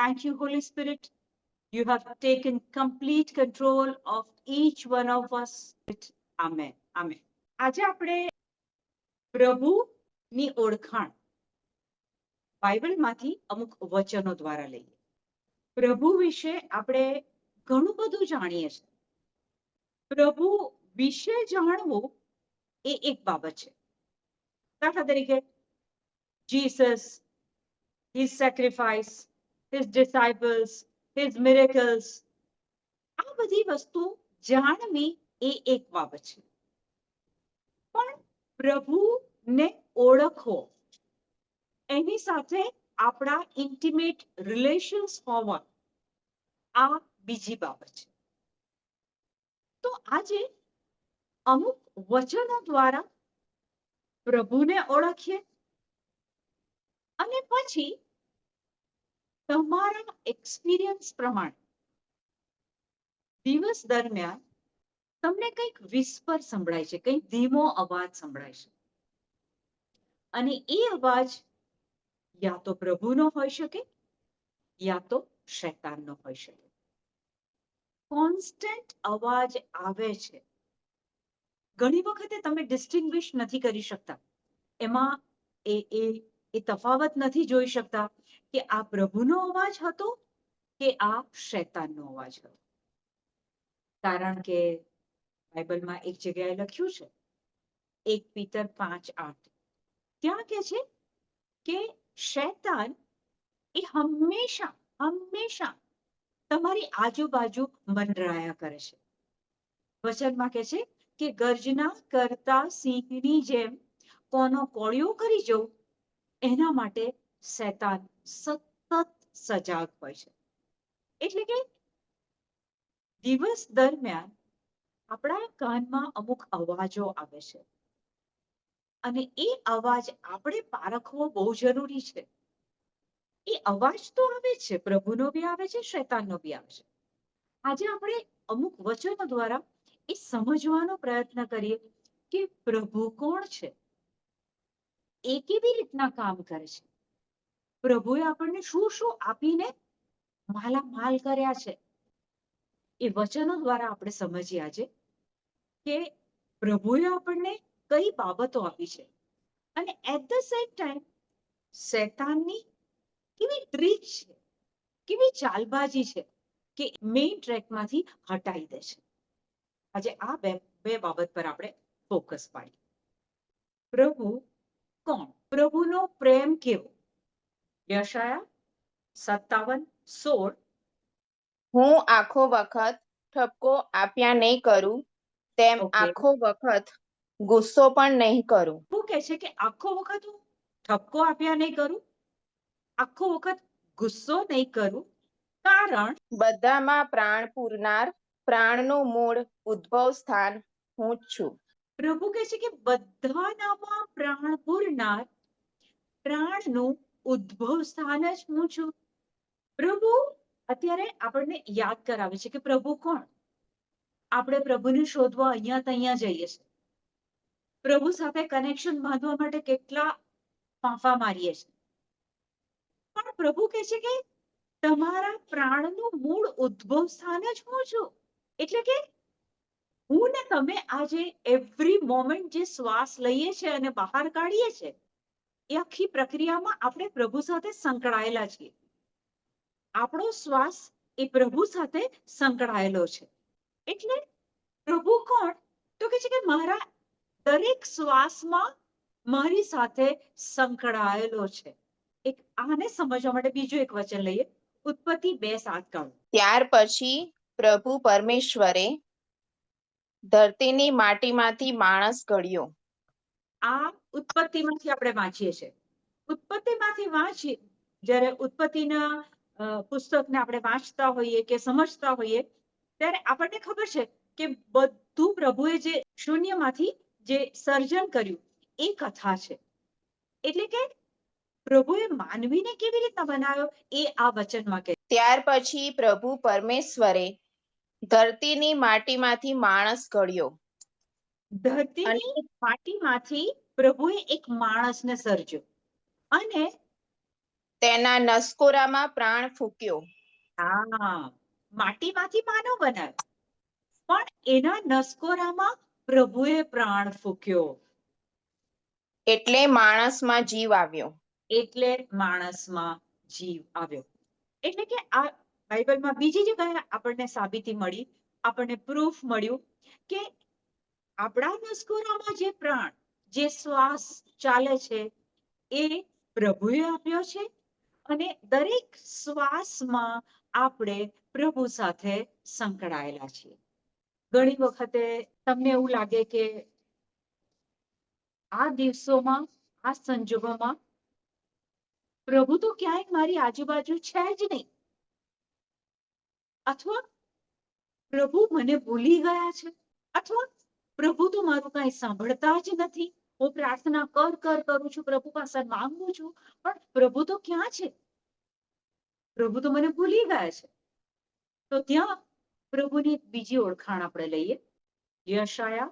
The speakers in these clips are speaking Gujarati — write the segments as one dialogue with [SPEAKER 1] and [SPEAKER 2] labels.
[SPEAKER 1] Thank you, Holy Spirit. You have taken complete control of each one of us. Amen. Amen. આજે આપણે પ્રભુની ઓળખાણ બાઇબલમાંથી અમુક વચનો દ્વારા લઈએ પ્રભુ વિશે આપણે ઘણું બધું જાણીએ છીએ પ્રભુ વિશે જાણવું એ એક બાબત છે દાખલા તરીકે Jesus his sacrifice, his disciples, his miracles. આ બધી વસ્તુ જાણવી એ એક બાબત છે પણ પ્રભુને ઓળખો એની સાથે આપણા ઇન્ટિમેટ રિલેશન્સ હોવા આ બીજી બાબત છે તો આજે અમુક વચનો દ્વારા પ્રભુને ઓળખીએ અને પછી તમારા એક્સપિરિયન્સ પ્રમાણે દિવસ દરમિયાન તમને કંઈક વિસ્પર સંભળાય છે, કંઈક ધીમો અવાજ સંભળાય છે. અને એ અવાજ યા તો પ્રભુનો હોઈ શકે, યા તો શૈતાનનો હોઈ શકે. કોન્સ્ટન્ટ અવાજ આવે છે. ઘણી વખતે તમે ડિસ્ટિંગ્વિશ નથી કરી શકતા. એમાં એ એ તફાવત નથી જોઈ શકતા. કે આ પ્રભુનો અવાજ હતો કે આ શૈતાનનો અવાજ હતો? કારણ કે બાઇબલમાં એક જગ્યાએ લખ્યું છે, એક પિતર પાંચ આઠ. ત્યાં કે છે કે શૈતાન એ હંમેશા હંમેશા તમારી આજુબાજુ મંડરાયા કરે છે. વચનમાં કે છે કે ગર્જના કરતા સિંહની જેમ કોનો કોળિયો કરી જવું, એના માટે શૈતાન સતત સજાગ હોય છે. એટલે કે દિવસ દરમિયાન આપણા કાનમાં અમુક અવાજો આવે છે. અને એ અવાજ આપણે પારખવો બહુ જરૂરી છે. એ અવાજ તો આવે છે, પ્રભુનો બી આવે છે, શૈતાનનો બી આવે છે. આજે આપણે અમુક વચનો દ્વારા એ સમજવાનો પ્રયત્ન કરીએ કે પ્રભુ કોણ છે? એ કેવી રીતના કામ કરે છે? પ્રભુએ આપણને શું શું આપીને માલામાલ કર્યા છે? એ વચનો દ્વારા આપણે સમજીએ આજે કે પ્રભુએ આપણને કઈ બાબતો આપી છે? અને એટ ધ સેમ ટાઈમ શેતાનની કેવી ટ્રીક છે? કેવી ચાલબાજી છે કે મેઇન ટ્રેકમાંથી હટાઈ દે છે? આજે આ બે બે બાબત પર આપણે ફોકસ પાડીએ. પ્રભુ કોણ? પ્રભુનો પ્રેમ કેવો? યશાયા સત્તાવન સોળ
[SPEAKER 2] હું આખો વખત ઠપકો આપ્યા નહીં કરું તેમ
[SPEAKER 1] Okay.
[SPEAKER 2] આખો વખત ગુસ્સો પણ નહીં કરું.
[SPEAKER 1] શું કહે છે કે આખો વખત હું ઠપકો આપ્યા નહીં કરું? આખો વખત ગુસ્સો નહીં કરું? કારણ?
[SPEAKER 2] બધામાં પ્રાણ પૂરનાર પ્રાણનું મૂળ ઉદ્ભવ સ્થાન હું જ છું.
[SPEAKER 1] પ્રભુ કહે છે કે બધાનામાં પ્રાણ પૂરનાર પ્રાણનું ઉદ્ભવ સ્થાન જ હું છું. પ્રભુ અત્યારે આપણને યાદ કરાવે છે કે પ્રભુ કોણ? આપણે પ્રભુને શોધવા અહીંયા ત્યાં જઈએ છીએ. પ્રભુ સાથે કનેક્શન બાંધવા માટે કેટલા ફાંફા મારીએ છીએ. પણ પ્રભુ કહે છે કે તમારા પ્રાણનું મૂળ ઉદ્ભવ સ્થાન જ હું છું. એટલે કે હું ને તમે આજે એવરી મોમેન્ટ જે શ્વાસ લઈએ છીએ અને બહાર કાઢીએ છીએ એ આખી પ્રક્રિયામાં આપણે પ્રભુ સાથે સંકળાયેલા છીએ. આપણો શ્વાસ એ પ્રભુ સાથે સંકળાયેલો છે. એટલે પ્રભુ કોણ? તો કે છે કે મારા દરેક શ્વાસમાં મારી સાથે સંકળાયેલો છે. એક આને સમજવા માટે બીજું એક વચન લઈએ. ઉત્પત્તિ બે સાત કાઢો
[SPEAKER 2] ત્યાર પછી પ્રભુ પરમેશ્વરે ધરતીની માટીમાંથી માણસ ઘડ્યો
[SPEAKER 1] આ ઉત્પત્તિમાંથી આપણે વાંચીએ છીએ. ઉત્પત્તિમાંથી વાંચીએ જ્યારે ઉત્પત્તિના પુસ્તકને આપણે વાંચતા હોઈએ કે સમજતા હોઈએ, ત્યારે આપણને ખબર છે કે બધું પ્રભુએ જે શૂન્યમાંથી જે સર્જન કર્યું, એ કથા છે. એટલે કે પ્રભુએ માનવીને કેવી રીતના બનાવ્યો, એ આ વચનમાં કહે
[SPEAKER 2] ત્યાર પછી પ્રભુ પરમેશ્વરે ધરતીની માટીમાંથી માણસ ઘડ્યો.
[SPEAKER 1] ધરતીની માટીમાંથી પ્રભુએ એક માણસને સર્જ્યો. અને
[SPEAKER 2] તેના નસકોરામાં પ્રાણ ફૂક્યો.
[SPEAKER 1] હા માટીમાંથી માનવ બનાવ્યો. પણ એના નસકોરામાં પ્રભુએ પ્રાણ ફૂક્યો.
[SPEAKER 2] એટલે માણસમાં જીવ આવ્યો.
[SPEAKER 1] એટલે માણસમાં જીવ આવ્યો. એટલે કે આ બાઇબલમાં બીજી જગ્યાએ આપણને સાબિતી મળી આપણને પ્રૂફ મળ્યું કે આપણા નસકોરામાં જે પ્રાણ, જે શ્વાસ ચાલે છે, એ પ્રભુએ આપ્યો છે અને દરેક શ્વાસમાં આપણે પ્રભુ સાથે સંકળાયેલા છીએ. ઘણી વખતે તમને એવું લાગે કે આ દિવસોમાં, આ સંજોગોમાં પ્રભુ તો ક્યાંય મારી આજુબાજુ છે જ નહીં. અથવા પ્રભુ મને ભૂલી ગયા છે, અથવા પ્રભુ તો મારું કઈ સાંભળતા જ નથી. હું પ્રાર્થના કર કર કરું છું પ્રભુ પાસે માંગુ છું પણ પ્રભુ તો ક્યાં છે? પ્રભુ તો મને ભૂલી ગયા છે. તો ત્યાં પ્રભુની બીજી ઓળખાણ આપણે લઈએ. યશાયા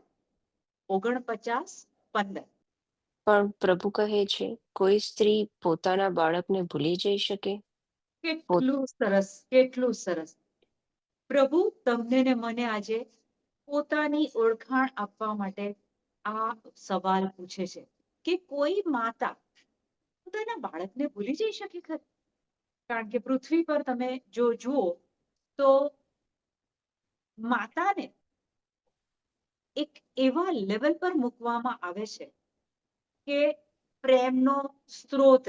[SPEAKER 1] ઓગણપચાસ પંદર.
[SPEAKER 3] પણ પ્રભુ કહે છે કોઈ સ્ત્રી પોતાના બાળકને ભૂલી જઈ શકે?
[SPEAKER 1] કેટલું સરસ કેટલું સરસ. પ્રભુ તમને ને મને આજે પોતાની ઓળખાણ આપવા માટે આ સવાલ પૂછે છે કે કોઈ માતા પોતાના બાળકને ભૂલી જઈ શકે ખરી? કારણ કે પૃથ્વી પર તમે જો જુઓ તો માતાને એક એવા લેવલ પર મૂકવામાં આવે છે કે પ્રેમનો સ્ત્રોત.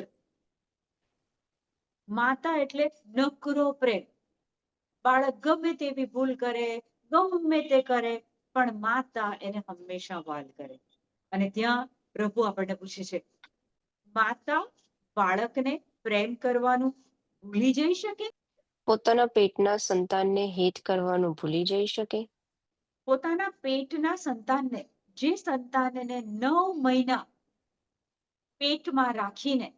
[SPEAKER 1] માતા એટલે નકરો પ્રેમ. બાળક ગમે તેવી ભૂલ કરે ગમે તે કરે પણ માતા એને હંમેશા વાલ કરે. અને ત્યાં પ્રભુ આપણને પૂછે છે માતા બાળકને પ્રેમ કરવાનું ભૂલી જઈ શકે?
[SPEAKER 3] પોતાના પેટના સંતાનને હેત કરવાનું ભૂલી જઈ શકે?
[SPEAKER 1] પોતાના પેટના સંતાનને જે સંતાનને નવ મહિના પેટમાં રાખીને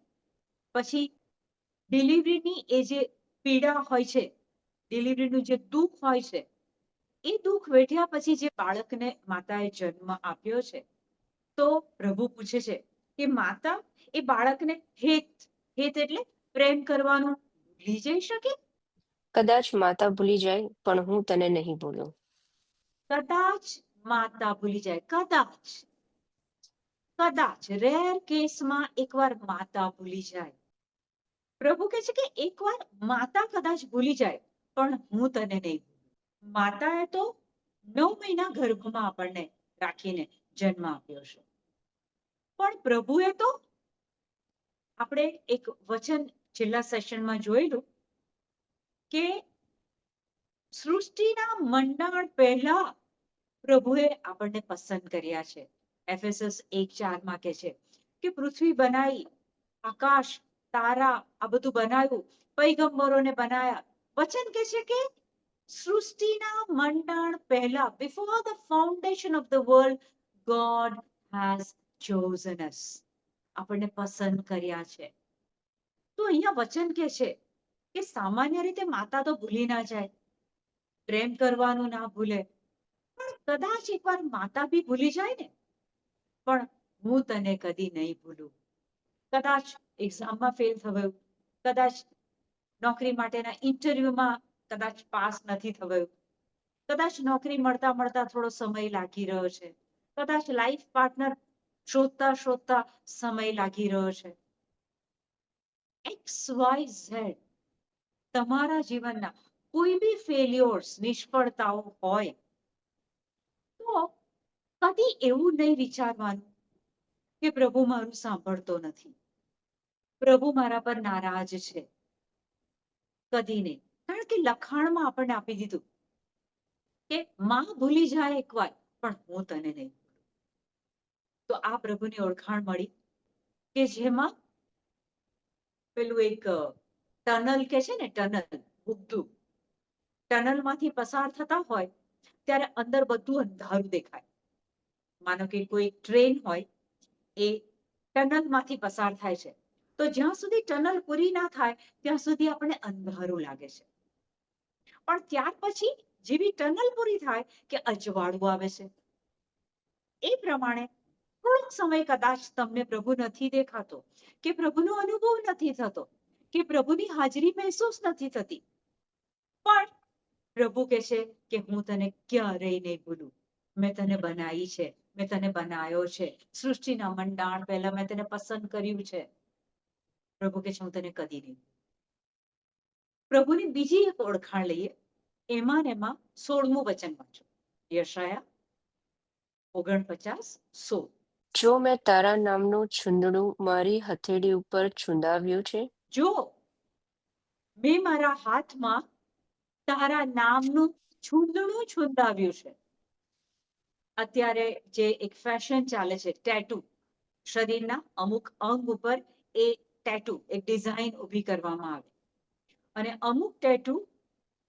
[SPEAKER 1] પછી ડિલિવરીની એ જે પીડા હોય છે ડિલિવરીનું જે દુઃખ હોય છે એ દુઃખ વેઠ્યા પછી જે બાળકને માતાએ જન્મ આપ્યો છે તો પ્રભુ પૂછે છે કે માતા એ બાળકને હેત હેત એટલે પ્રેમ કરવાનું ભૂલી જઈ શકે?
[SPEAKER 3] કદાચ માતા ભૂલી જાય પણ હું તને નહીં ભૂલું.
[SPEAKER 1] કદાચ માતા ભૂલી જાય કદાચ. કદાચ રેર કેસમાં એકવાર માતા ભૂલી જાય. પ્રભુ કહે છે કે એકવાર માતા કદાચ ભૂલી જાય પણ હું તને નહીં માતાએ તો નવ મહિના ગર્ભમાં આપણને રાખીને જન્મ આપ્યો છે. પણ પ્રભુએ તો આપણે એક વચન છેલ્લા સેશનમાં જોયેલું કે સૃષ્ટિના મંડાણ પહેલા પ્રભુએ આપણને પસંદ કર્યા છે. એફએસએસ એક ચારમાં કે છે કે પૃથ્વી બનાવી આકાશ, તારા આ બધું બનાવ્યું પૈગંબરોને બનાયા. વચન કે છે કે સૃષ્ટિના મંડાણ પહેલા before the foundation of the world God has chosen us આપણને પસંદ કર્યા છે. તો અહીંયા વચન કે છે કે સામાન્ય રીતે માતા તો ભૂલી ના જાય, પ્રેમ કરવાનું ના ભૂલે. પણ કદાચ એકવાર માતા બી ભૂલી જાય ને, પણ હું તને કદી નહીં ભૂલું. કદાચ એક્ઝામમાં ફેલ થયું, કદાચ નોકરી માટેના ઇન્ટરવ્યુમાં કદાચ પાસ નથી થવાયું. કદાચ નોકરી મળતા મળતા થોડો સમય લાગી રહ્યો છે. કદાચ લાઈફ પાર્ટનર શોધતા શોધતા સમય લાગી રહ્યો છે. એક્સ વાય ઝેડ તમારા જીવનના કોઈ બી ફેલ્યોર્સ નિષ્ફળતાઓ હોય, તો કદી એવું નહીં વિચારવાનું કે પ્રભુ મારું સાંભળતો નથી. પ્રભુ મારા પર નારાજ છે. કદી નહીં. કારણ કે લખાણમાં આપણને આપી દીધું કે માં ભૂલી જાય એકવાર, પણ હું તને નહીં તો આ પ્રભુની ઓળખાણ મળી કે જેમાં પેલું એક ટનલ કે છે ને, ટનલ બુદ્ધું ટનલમાંથી પસાર થતા હોય, ત્યારે અંદર બધું અંધારું દેખાય. માનો કે કોઈ ટ્રેન હોય, એ ટનલમાંથી પસાર થાય છે. તો જ્યાં સુધી ટનલ પૂરી ના થાય, ત્યાં સુધી આપણને અંધારું લાગે છે. પણ ત્યાર પછી જેવી ટનલ પૂરી થાય કે અજવાળું આવે છે. એ પ્રમાણે થોડોક સમય કદાચ તમને પ્રભુ નથી દેખાતો, કે પ્રભુનો અનુભવ નથી થતો, કે પ્રભુની હાજરી મહેસૂસ નથી થતી. પણ પ્રભુ કે છે કે હું તને ક્યારેય નહીં ભૂલું. મેં તને બનાવી છે, મેં તને બનાવ્યો છે. સૃષ્ટિના મંડાણ પહેલા મેં તને પસંદ કર્યું છે. પ્રભુ કે છે, હું તને કદી નહીં પ્રભુની બીજી એક ઓળખાણ લઈએ. એમાં ને એમાં સોળમું વચન વાંચો. યશાયા ઓગણપચાસ સોળ.
[SPEAKER 3] જો મેં તારા નામનું છુંદડું મારી હથેળી ઉપર છુંદાવ્યું છે?
[SPEAKER 1] જો મેં મારા હાથમાં તારા નામનું છુંદડું છુંદાવ્યું છે. અત્યારે જે એક ફેશન ચાલે છે ટેટુ શરીરના અમુક અંગ ઉપર એ ટેટુ એક ડિઝાઇન ઊભી કરવામાં આવે. અને અમુક ટેટુ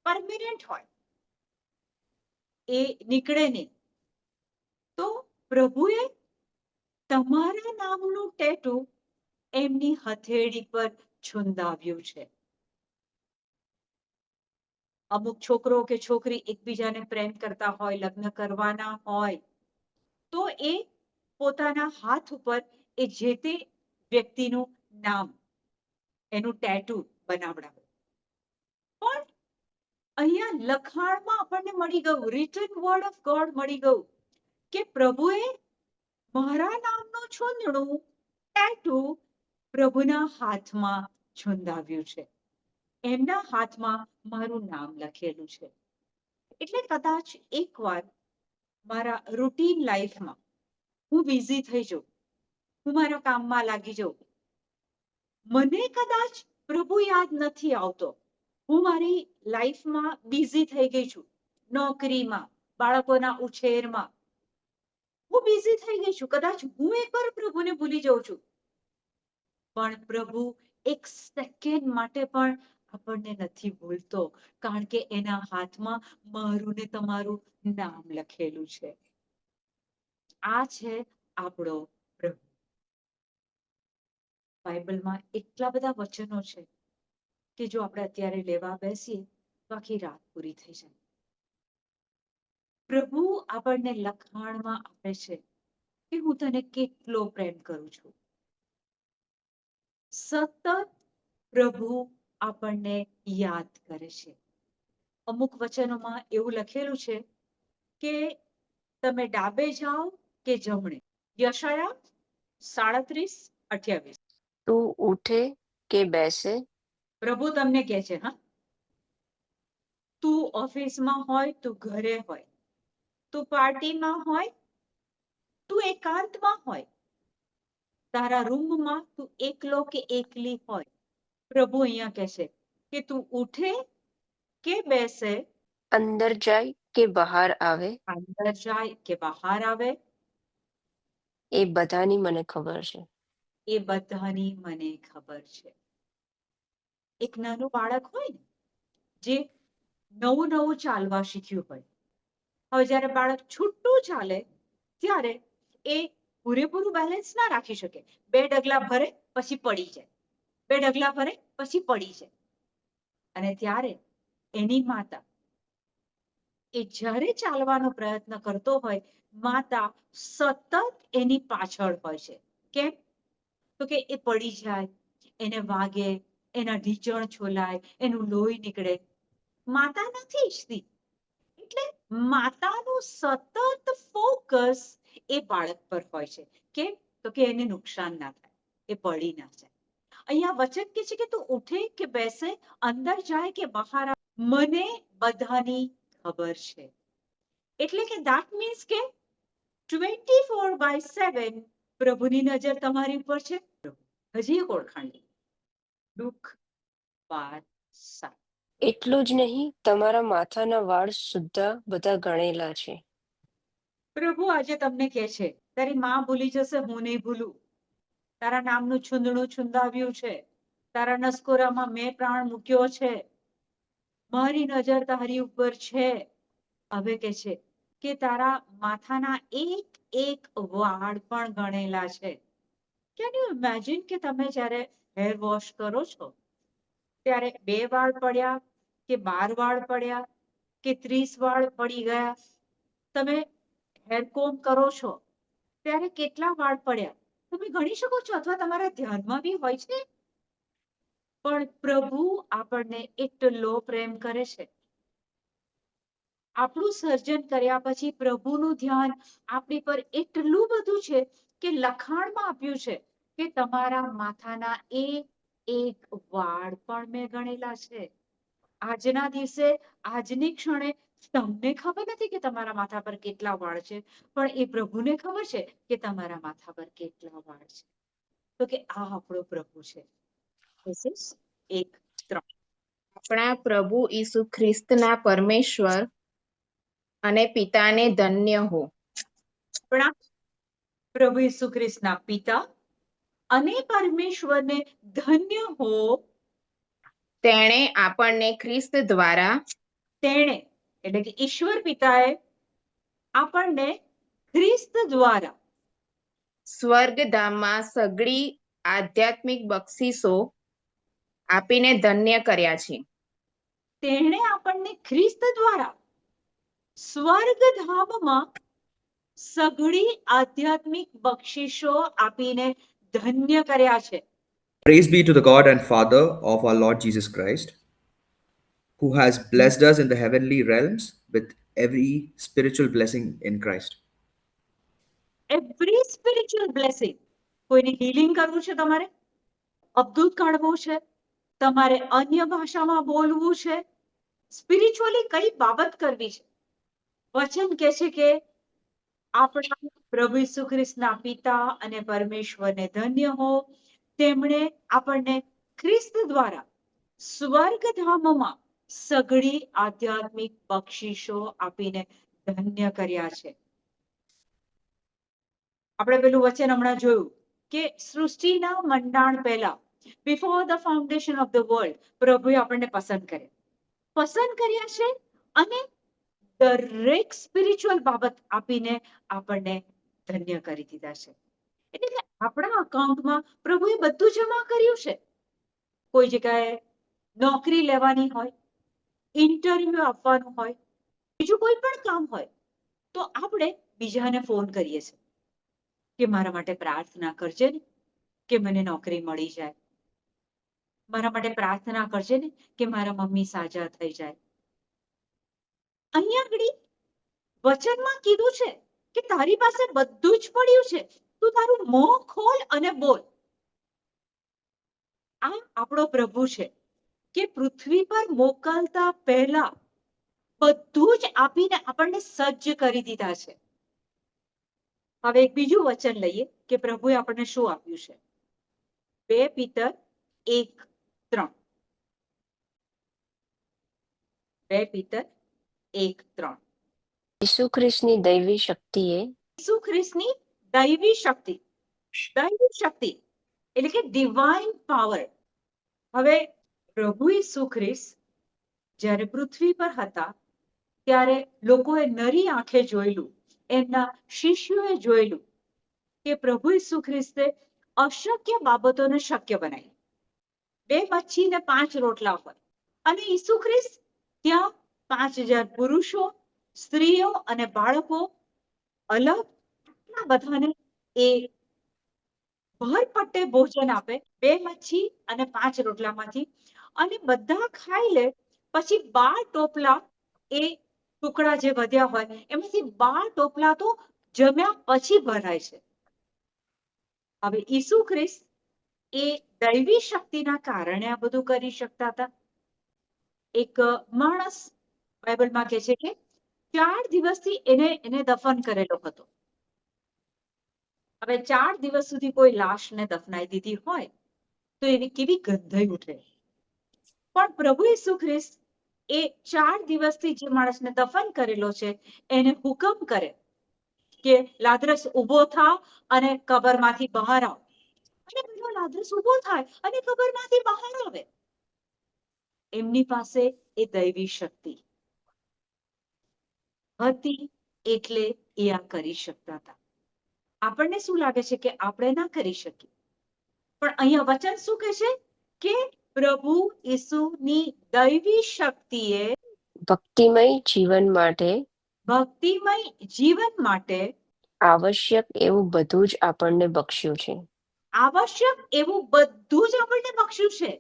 [SPEAKER 1] પરમિનન્ટ હોય. એ નીકળે નહીં. તો પ્રભુએ તમારા નામનું ટેટુ એમની હથેળી પર છુંદાવ્યું છે. અમુક છોકરો કે છોકરી એકબીજાને પ્રેમ કરતા હોય, લગ્ન કરવાના હોય, તો એ પોતાના હાથ ઉપર એ જે તે વ્યક્તિનું નામ, એનું ટેટુ બનાવડાવે. અહીંયા લખાણમાં આપણને મળી ગયું રિટન વર્ડ ઓફ ગોડ મળી ગયું કે પ્રભુએ મારા નામનું છૂંદણું ટેટુ પ્રભુના હાથમાં છુંદાવ્યું છે. એમના હાથમાં મારું નામ લખેલું છે. એટલે કદાચ એકવાર મારા રૂટીન લાઈફમાં હું બિઝી થઈ જાઉં, હું મારા કામમાં લાગી જાઉં, મને કદાચ પ્રભુ યાદ નથી આવતો હું મારી લાઈફમાં બિઝી થઈ ગઈ છું, નોકરીમાં, બાળકોના ઉછેરમાં. હું બિઝી થઈ ગઈ છું, કદાચ હું એકવાર પ્રભુને ભૂલી જાઉં છું. પણ પ્રભુ એક સેકન્ડ માટે પણ આપણને નથી ભૂલતો, કારણ કે એના હાથમાં મારું ને તમારું નામ લખેલું છે. આ છે આપણો પ્રભુ. બાઇબલમાં એટલા બધા વચનો છે કે જો આપણે અત્યારે લેવા બેસીએ, તો આખી રાત પૂરી થઈ જાય. પ્રભુ આપણને લખાણમાં આપે છે કે હું તને કેટલો પ્રેમ કરું છું. સતત પ્રભુ આપણને યાદ કરે છે. અમુક વચનોમાં એવું લખેલું છે કે તમે ડાબે જાઓ કે જમણે. યશાયા સાડત્રીસ અઠ્યાવીસ.
[SPEAKER 3] તું ઉઠે કે બેસે?
[SPEAKER 1] પ્રભુ તમને કે છે હા? તું ઓફિસમાં હોય તું ઘરે હોય. તું પાર્ટીમાં હોય તું એકાંતમાં હોય. તારા રૂમમાં તું એકલો કે એકલી હોય? પ્રભુ અહીંયા કે છે કે તું ઉઠે કે બેસે?
[SPEAKER 3] અંદર જાય કે બહાર આવે?
[SPEAKER 1] અંદર જાય કે બહાર આવે?
[SPEAKER 3] એ બધાની મને ખબર છે.
[SPEAKER 1] એ બધાની મને ખબર છે. એક નાનું બાળક હોય ને, જે નવું નવું ચાલવા શીખ્યું હોય. હવે જ્યારે બાળક છૂટું ચાલે, ત્યારે એ પૂરેપૂરું બેલેન્સ ના રાખી શકે. બે ડગલા ભરે, પછી પડી જાય. બે ડગલા ભરે, પછી પડી જાય. અને ત્યારે એની માતા એ જ્યારે ચાલવાનો પ્રયત્ન કરતો હોય, માતા સતત એની પાછળ હોય છે. કેમ? તો કે એ પડી જાય, એને વાગે એના ઢીચણ છોલાય, એનું લોહી નીકળે. માતા નથી ઈચ્છતી. એટલે માતાનું સતત ફોકસ એ બાળક પર હોય છે. કેમ? તો કે એને નુકસાન ના થાય, એ પડી ના જાય. અહીંયા વચન કે છે કે તું ઉઠે કે બેસે, અંદર જાય કે બહાર મને બધાની ખબર છે. એટલે કે that મીન્સ કે ટ્વેન્ટી ફોર બાય સેવન પ્રભુની નજર તમારી ઉપર છે. હજી એક ઓળખાણ. દુઃખ વાત સાત
[SPEAKER 3] એટલું જ નહીં તમારા માથાના વાળ સુદ્ધા બધા ગણેલા છે.
[SPEAKER 1] પ્રભુ આજે તમને કહે છે તારી માં ભૂલી જશે હું નહીં ભૂલું. તારા નામનું છુંદણું છુંદાવ્યું છે. તારા નસકોરામાં મેં પ્રાણ મૂક્યો છે. મારી નજર તારી ઉપર છે. હવે કે છે કે તારા માથાના એક એક વાળ પણ ગણેલા છે. કેન યુ ઇમેજિન કે તમે જ્યારે હેર વોશ કરો છો? ત્યારે બે વાળ પડ્યા કે બાર વાળ પડ્યા કે ત્રીસ વાળ પડી ગયા? તમે હેર કોમ કરો છો, ત્યારે કેટલા વાળ પડ્યા? તમે ગણી શકો છો અથવા તમારા ધ્યાનમાં બી હોય છે? પણ પ્રભુ આપણને એટલો પ્રેમ કરે છે. આપણું સર્જન કર્યા પછી પ્રભુનું ધ્યાન આપણી પર એટલું બધું છે કે લખાણમાં આપ્યું છે. કે તમારા માથાના એક એક વાળ પણ મેં ગણેલા છે. આજના દિવસે આજની ક્ષણે તમને ખબર નથી કે તમારા માથા પર કેટલા વાળ છે પણ એ પ્રભુને ખબર છે કે તમારા માથા પર કેટલા વાળ છે. તો કે આ આપણો પ્રભુ છે. એક ત્રણ.
[SPEAKER 2] આપણા પ્રભુ ઈસુ ખ્રિસ્તના પરમેશ્વર અને પિતાને ધન્ય હો.
[SPEAKER 1] આપણા પ્રભુ ઈસુ ખ્રિસ્તના પિતા અને પરમેશ્વરને ધન્ય હો.
[SPEAKER 2] તેણે આપણને ખ્રિસ્ત દ્વારા
[SPEAKER 1] તેણે એટલે કે ઈશ્વર પિતાએ આપણને ખ્રિસ્ત દ્વારા
[SPEAKER 2] સ્વર્ગધામમાં સગળી આધ્યાત્મિક બક્ષિસો આપીને ધન્ય કર્યા છે.
[SPEAKER 1] તેણે આપણને ખ્રિસ્ત દ્વારા સ્વર્ગધામમાં સઘળી આધ્યાત્મિક બક્ષિસો આપીને ધન્ય કર્યા છે
[SPEAKER 4] Praise be to the God and Father of our Lord Jesus Christ, who has blessed us in the heavenly realms with every spiritual blessing in Christ.
[SPEAKER 1] Every spiritual blessing. કોઈને હીલિંગ કરવું છે તમારે અબ્દુત કાઢવું છે તમારે અન્ય ભાષામાં બોલવું છે સ્પિરિચ્યુઅલી કઈ બાબત કરવી છે વચન કહે છે કે આપણા પ્રભુ ઈસુ પિતા અને પરમેશ્વરને ધન્ય હો. તેમણે આપણને ખ્રિસ્ત દ્વારા સ્વર્ગધામમાં સઘળી આધ્યાત્મિક બક્ષિશો આપીને ધન્ય કર્યા છે. આપણે પેલું વચન હમણાં જોયું કે સૃષ્ટિના મંડાણ પહેલા before the foundation of the world પ્રભુએ આપણને પસંદ કર્યા. પસંદ કર્યા છે અને દરેક સ્પિરિચ્યુઅલ બાબત આપીને આપણને ધન્ય કરી દીધા છે. એટલે આપણા અકાઉન્ટમાં પ્રભુએ બધું જમા કર્યું છે. કોઈ જગ્યાએ નોકરી લેવાની હોય ઇન્ટરવ્યુ આપવાનું હોય, બીજું કોઈ પણ કામ હોય, તો આપણે બીજાને ફોન કરીએ છીએ કે મારા માટે પ્રાર્થના કરજે ને કે મને નોકરી મળી જાય. મારા માટે પ્રાર્થના કરજે ને કે મારા મમ્મી સાજા થઈ જાય. અહીંયા આગળ વચનમાં કીધું છે કે તારી પાસે બધું જ પડ્યું છે. તું તારું મોં ખોલ અને બોલ. આ આપણો પ્રભુ છે કે પૃથ્વી પર મોકલતા પહેલા બધું જ આપીને આપણને સજ્જ કરી દીધા છે. હવે એક બીજું વચન લઈએ કે પ્રભુએ આપણને શું આપ્યું છે? બે પિતર એક ત્રણ. બે પિતર એક ત્રણ.
[SPEAKER 3] ઈસુ ખ્રિસ્તની દૈવી શક્તિએ
[SPEAKER 1] ઈસુ ખ્રિસ્તની દૈવી શક્તિ. દૈવી શક્તિ એટલે કે ડિવાઇન પાવર હવે પ્રભુ ઈસુ ખ્રિસ્ત જ્યારે પૃથ્વી પર હતા ત્યારે લોકોએ નરી આંખે જોયેલું એમના શિષ્યોએ જોયેલું કે પ્રભુ ઈસુ ખ્રિસ્તે અશક્ય બાબતોને શક્ય બનાવી. બે મચ્છી ને પાંચ રોટલા હોય. અને ઈસુ ખ્રિસ્ત ત્યાં પાંચ હજાર પુરુષો, સ્ત્રીઓ અને બાળકો અલગ બધાને એ ભરપટ્ટે ભોજન આપે, બે મચ્છી અને પાંચ રોટલામાંથી. અને બધા ખાઈ લે, પછી બાર ટોપલા એ ટુકડા જે વધ્યા હોય, એમાંથી બાર ટોપલા તો જમ્યા પછી ભરાય છે. હવે ઈસુ ખ્રિસ્ત એ દૈવી શક્તિના કારણે આ બધું કરી શકતા હતા. એક માણસ બાઇબલમાં કહે છે કે ચાર દિવસથી એને એને દફન કરેલો હતો. હવે ચાર દિવસ સુધી કોઈ લાશને દફનાઈ દીધી હોય તો એની કેવી ગંધાઈ ઉઠે? પણ પ્રભુ ઈસુ ખ્રિસ્ત એ ચાર દિવસથી જે માણસને દફન કરેલો છે, એને હુકમ કરે કે લાદરસ ઊભો થા અને કબરમાંથી બહાર આવ. અને પેલો લાદરસ ઊભો થાય અને કબરમાંથી બહાર આવે. એમની પાસે એ દૈવી શક્તિ. હતી એટલે એ આ કરી શકતા હતા. આપણને શું લાગે છે કે આપણે ના કરી શકીએ? પણ અહીંયા વચન શું કહે છે? કે પ્રભુ ઈસુની દૈવી શક્તિએ
[SPEAKER 3] ભક્તિમય જીવન માટે
[SPEAKER 1] ભક્તિમય જીવન માટે
[SPEAKER 3] આવશ્યક એવું બધું જ આપણને બક્ષ્યું છે.
[SPEAKER 1] આવશ્યક એવું બધું જ આપણને બક્ષ્યું છે.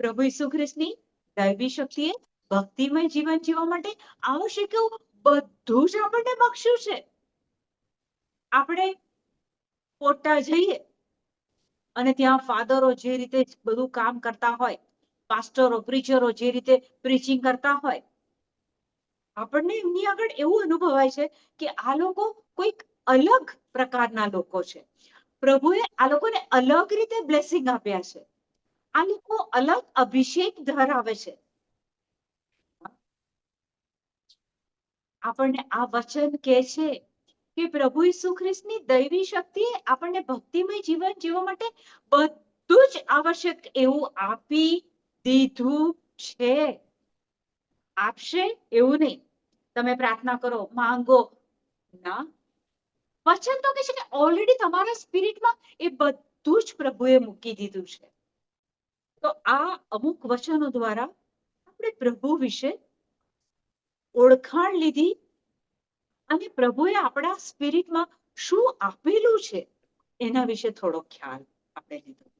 [SPEAKER 1] પ્રભુ ઈસુ ખ્રિસ્તની દૈવી શક્તિએ ભક્તિમય જીવન જીવવા માટે આવશ્યક એવું બધું જ આપણને બક્ષ્યું છે. આપણે પોતા જઈએ અને ત્યાં ફાધરો જે રીતે બધું કામ કરતા હોય, પાસ્ટરો, પ્રીચરો જે રીતે પ્રીચિંગ કરતા હોય, આપણને એમની આગળ એવું અનુભવાય છે કે આ લોકો કોઈક અલગ પ્રકારના લોકો છે. પ્રભુએ આ લોકોને અલગ રીતે બ્લેસિંગ આપ્યા છે. આ લોકો અલગ અભિષેક ધરાવે છે. આપણને આ વચન કહે છે કે પ્રભુ ઈસુ ખ્રિસ્તની દૈવી શક્તિએ આપણને ભક્તિમય જીવન જીવવા માટે બધું જ આવશ્યક એવું આપી દીધું છે. આપશે એવું નહીં. તમે પ્રાર્થના કરો, માંગો ના. વચન તો કે છે કે ઓલરેડી તમારા સ્પિરિટમાં એ બધું જ પ્રભુએ મૂકી દીધું છે. તો આ અમુક વચનો દ્વારા આપણે પ્રભુ વિશે ઓળખાણ લીધી અને પ્રભુએ આપણા સ્પિરિટમાં શું આપેલું છે એના વિશે થોડો ખ્યાલ આપણે લીધો.